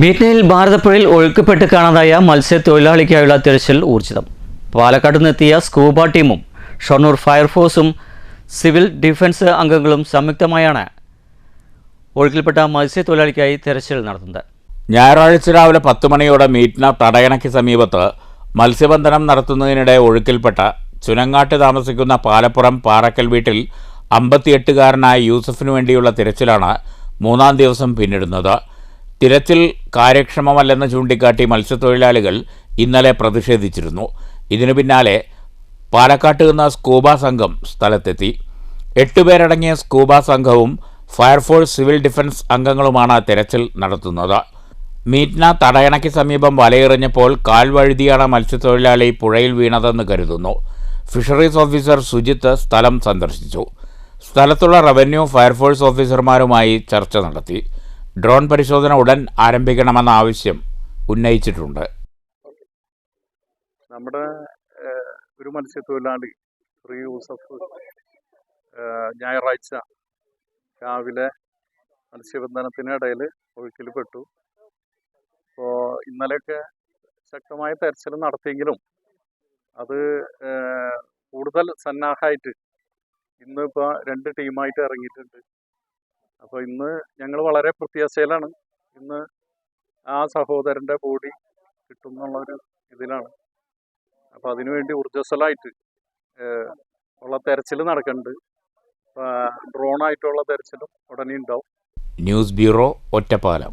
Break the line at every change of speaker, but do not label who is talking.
മീറ്റ്നയിൽ ഭാരതപ്പുഴയിൽ ഒഴുക്കപ്പെട്ട് കാണാതായ മത്സ്യത്തൊഴിലാളിക്കായുള്ള തിരച്ചിൽ ഊർജിതം. പാലക്കാട് നിന്നെത്തിയ സ്കൂബ ടീമും ഷൊർണൂർ ഫയർഫോഴ്സും സിവിൽ ഡിഫൻസ് അംഗങ്ങളും സംയുക്തമായാണ് ഒഴുക്കിൽപ്പെട്ട മത്സ്യത്തൊഴിലാളിക്കായി തിരച്ചിൽ നടത്തുന്നത്.
ഞായറാഴ്ച രാവിലെ പത്ത് മണിയോടെ മീറ്റ്ന തടയണയ്ക്ക് സമീപത്ത് മത്സ്യബന്ധനം നടത്തുന്നതിനിടെ ഒഴുക്കിൽപ്പെട്ട ചുനങ്ങാട്ട് താമസിക്കുന്ന പാലപ്പുറം പാറക്കൽ വീട്ടിൽ അമ്പത്തിയെട്ടുകാരനായ യൂസഫിനു വേണ്ടിയുള്ള തിരച്ചിലാണ് മൂന്നാം ദിവസം പിന്നിടുന്നത്. തിരച്ചിൽ കാര്യക്ഷമമല്ലെന്ന് ചൂണ്ടിക്കാട്ടി മത്സ്യത്തൊഴിലാളികൾ ഇന്നലെ പ്രതിഷേധിച്ചിരുന്നു. ഇതിനു പിന്നാലെ പാലക്കാട്ട് നിന്ന സ്കൂബ സംഘം സ്ഥലത്തെത്തി. എട്ടുപേരടങ്ങിയ സ്കൂബ സംഘവും ഫയർഫോഴ്സ് സിവിൽ ഡിഫൻസ് അംഗങ്ങളുമാണ് തിരച്ചിൽ നടത്തുന്നത്. മീറ്റ്ന തടയണയ്ക്ക് സമീപം വലയെറിഞ്ഞപ്പോൾ കാൽ വഴുതിയാണ് മത്സ്യത്തൊഴിലാളി പുഴയിൽ വീണതെന്ന് കരുതുന്നു. ഫിഷറീസ് ഓഫീസർ സുജിത്ത് സ്ഥലം സന്ദർശിച്ചു. സ്ഥലത്തുള്ള റവന്യൂ ഫയർഫോഴ്സ് ഓഫീസർമാരുമായി ചർച്ച നടത്തി. ഡ്രോൺ പരിശോധന ഉടൻ ആരംഭിക്കണമെന്ന ആവശ്യം ഉന്നയിച്ചിട്ടുണ്ട്.
നമ്മുടെ ഒരു മത്സ്യത്തൊഴിലാളി ശ്രീ യൂസഫ് ഞായറാഴ്ച രാവിലെ മത്സ്യബന്ധനത്തിനിടയിൽ ഒഴുക്കിൽ പെട്ടു. അപ്പോൾ ഇന്നലെയൊക്കെ ശക്തമായ തെരച്ചിൽ നടത്തിയെങ്കിലും അത് കൂടുതൽ സന്നാഹമായിട്ട് ഇന്നിപ്പോൾ രണ്ട് ടീമായിട്ട് ഇറങ്ങിയിട്ടുണ്ട്. അപ്പോൾ ഇന്ന് ഞങ്ങൾ വളരെ പ്രത്യാശയിലാണ്. ഇന്ന് ആ സഹോദരന്റെ ബോഡി കിട്ടും എന്നുള്ളൊരു ഇതിലാണ് അപ്പോൾ അതിനുവേണ്ടി ഊർജസ്വലമായിട്ട് ഏഹ്, ഉള്ള തെരച്ചിൽ നടക്കുന്നുണ്ട് ഡ്രോണായിട്ടുള്ള തെരച്ചിലും ഉടനെ ഉണ്ടാവും.
News bureau Ottapalam.